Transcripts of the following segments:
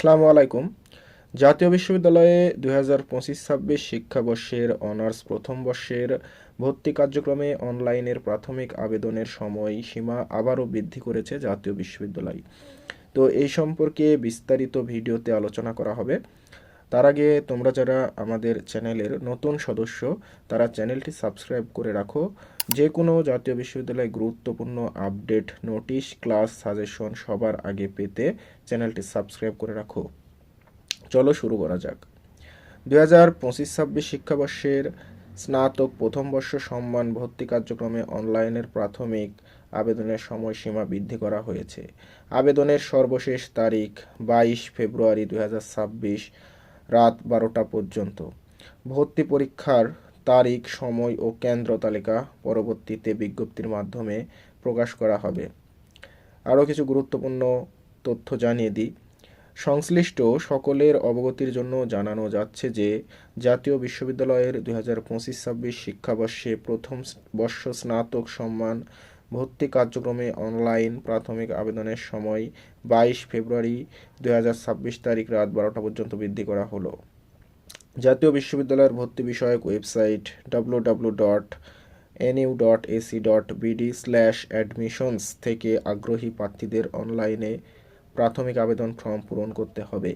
আসসালামু আলাইকুম। জাতীয় বিশ্ববিদ্যালয়ে দু হাজার পঁচিশ ছাব্বিশ শিক্ষাবর্ষের অনার্স প্রথম বর্ষের ভর্তি কার্যক্রমে অনলাইনের প্রাথমিক আবেদনের সময় সীমা আবারও বৃদ্ধি করেছে জাতীয় বিশ্ববিদ্যালয়। তো এই সম্পর্কে বিস্তারিত ভিডিওতে আলোচনা করা হবে। তার আগে তোমরা যারা আমাদের চ্যানেলের নতুন সদস্য, তারা চ্যানেলটি সাবস্ক্রাইব করে রাখো। যে কোনো জাতীয় বিশ্ববিদ্যালয়ে গুরুত্বপূর্ণ আপডেট, নোটিশ, ক্লাস, সাজেশন সবার আগে পেতে চ্যানেলটি সাবস্ক্রাইব করে রাখো। চলো শুরু করা যাক। দু হাজার পঁচিশ ছাব্বিশ শিক্ষাবর্ষের স্নাতক প্রথম বর্ষ সম্মান ভর্তি কার্যক্রমে অনলাইনের প্রাথমিক আবেদনের সময়সীমা বৃদ্ধি করা হয়েছে। আবেদনের সর্বশেষ তারিখ বাইশ ফেব্রুয়ারি দু হাজার ছাব্বিশ। রাত বারোটা পর্যন্ত। ভর্তি পরীক্ষার তারিখ, সময় ও কেন্দ্র তালিকা পরবর্তীতে বিজ্ঞপ্তির মাধ্যমে প্রকাশ করা হবে। আরও কিছু গুরুত্বপূর্ণ তথ্য জানিয়ে দিই। সংশ্লিষ্ট সকলের অবগতির জন্য জানানো যাচ্ছে যে, জাতীয় বিশ্ববিদ্যালয়ের দুই হাজার পঁচিশ ছাব্বিশ শিক্ষাবর্ষে প্রথম বর্ষ স্নাতক সম্মান ভর্তি কার্যক্রমে অনলাইন প্রাথমিক আবেদনের সময় বাইশ ফেব্রুয়ারি দুই হাজার ছাব্বিশ তারিখ রাত বারোটা পর্যন্ত বৃদ্ধি করা হলো। জাতীয় বিশ্ববিদ্যালয়ের ভর্তি বিষয়ক website W dot NU dot AC dot BD slash admissions থেকে আগ্রহী প্রার্থীদের অনলাইনে প্রাথমিক আবেদন ফর্ম পূরণ করতে হবে।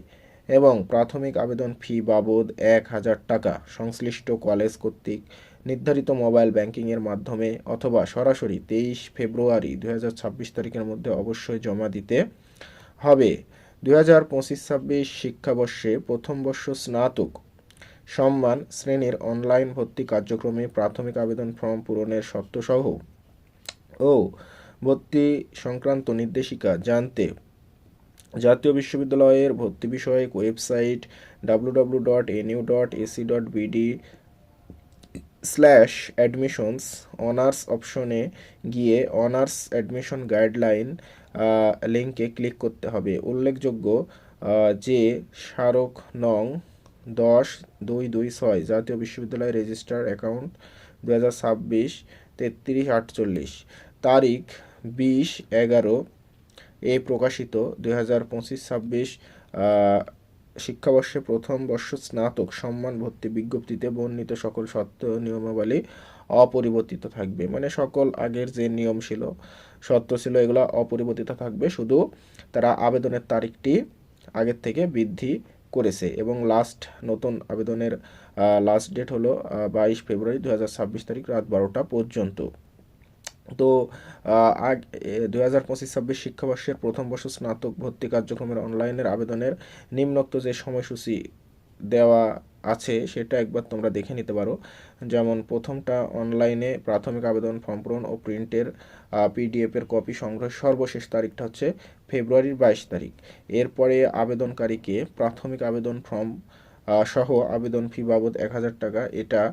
এবং প্রাথমিক আবেদন ফি বাবদ এক হাজার টাকা সংশ্লিষ্ট কলেজ কর্তৃক নির্ধারিত মোবাইল ব্যাংকিংয়ের মাধ্যমে অথবা সরাসরি তেইশ ফেব্রুয়ারি দু হাজার ছাব্বিশ তারিখের মধ্যে অবশ্যই জমা দিতে হবে। দু হাজার পঁচিশ ছাব্বিশ শিক্ষাবর্ষে প্রথম বর্ষ স্নাতক সম্মান শ্রেণির অনলাইন ভর্তি কার্যক্রমে প্রাথমিক আবেদন ফর্ম পূরণের শর্তসহ ও ভর্তি সংক্রান্ত নির্দেশিকা জানতে জাতীয় বিশ্ববিদ্যালয়ের ভর্তি বিষয়ক website W dot NU dot AC dot BD slash admissions honours অপশনে গিয়ে অনার্স অ্যাডমিশন গাইডলাইন লিঙ্কে ক্লিক করতে হবে। উল্লেখযোগ্য যে স্মারক নং দশ দুই দুই ছয়, জাতীয় বিশ্ববিদ্যালয় রেজিস্টার অ্যাকাউন্ট দু হাজার ছাব্বিশ তেত্রিশ আটচল্লিশ, তারিখ বিশ এগারো এ প্রকাশিত দুই হাজার পঁচিশ ছাব্বিশ শিক্ষাবর্ষে প্রথম বর্ষ স্নাতক সম্মান ভর্তি বিজ্ঞপ্তিতে বর্ণিত সকল সত্য নিয়মাবলী অপরিবর্তিত থাকবে। মানে সকল আগের যে নিয়ম ছিল, সত্য ছিল, এগুলো অপরিবর্তিত থাকবে। শুধু তারা আবেদনের তারিখটি আগের থেকে বৃদ্ধি করেছে এবং লাস্ট নতুন আবেদনের লাস্ট ডেট হলো বাইশ ফেব্রুয়ারি দু হাজার ছাব্বিশ তারিখ রাত বারোটা পর্যন্ত। তো আগ দুই হাজার পঁচিশ ছাব্বিশ শিক্ষাবর্ষের প্রথম বর্ষ স্নাতক ভর্তি কার্যক্রমের অনলাইনের আবেদনের নিম্নোক্ত যে সময়সূচি দেওয়া আছে, সেটা একবার তোমরা দেখে নিতে পারো। যেমন, প্রথমটা অনলাইনে প্রাথমিক আবেদন ফর্ম পূরণ ও প্রিন্টের পিডিএফের কপি সংগ্রহ সর্বশেষ তারিখটা হচ্ছে ফেব্রুয়ারির বাইশ তারিখ। এরপরে আবেদনকারীকে প্রাথমিক আবেদন ফর্ম সহ আবেদন ফি বাবদ এক হাজার টাকা। এটা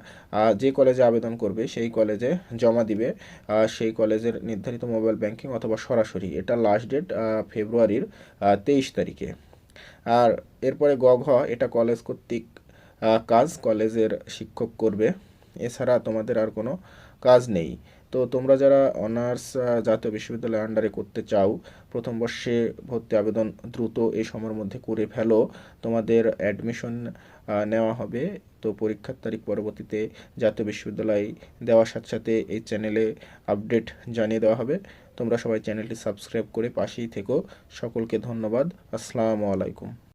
যে কলেজে আবেদন করবে, সেই কলেজে জমা দিবে। সেই কলেজের নির্ধারিত মোবাইল ব্যাংকিং অথবা সরাসরি। এটা লাস্ট ডেট ফেব্রুয়ারির তেইশ তারিখে। আর এরপরে গ, ঘ, এটা কলেজ কর্তৃক কাজ কলেজের শিক্ষক করবে। এছাড়া তোমাদের আর কোনো কাজ নেই। তো তোমরা যারা অনার্স জাতীয় বিশ্ববিদ্যালয়ের আন্ডারে করতে চাও, প্রথম বর্ষে ভর্তি আবেদন দ্রুত এই সময়ের মধ্যে করে ফেলো। তোমাদের অ্যাডমিশন নেওয়া হবে। তো পরীক্ষার তারিখ পরবর্তীতে জাতীয় বিশ্ববিদ্যালয় দেওয়ার সাথে সাথে এই চ্যানেলে আপডেট জানিয়ে দেওয়া হবে। তোমরা সবাই চ্যানেলটি সাবস্ক্রাইব করে পাশেই থেকো। সকলকে ধন্যবাদ। আসসালামু আলাইকুম।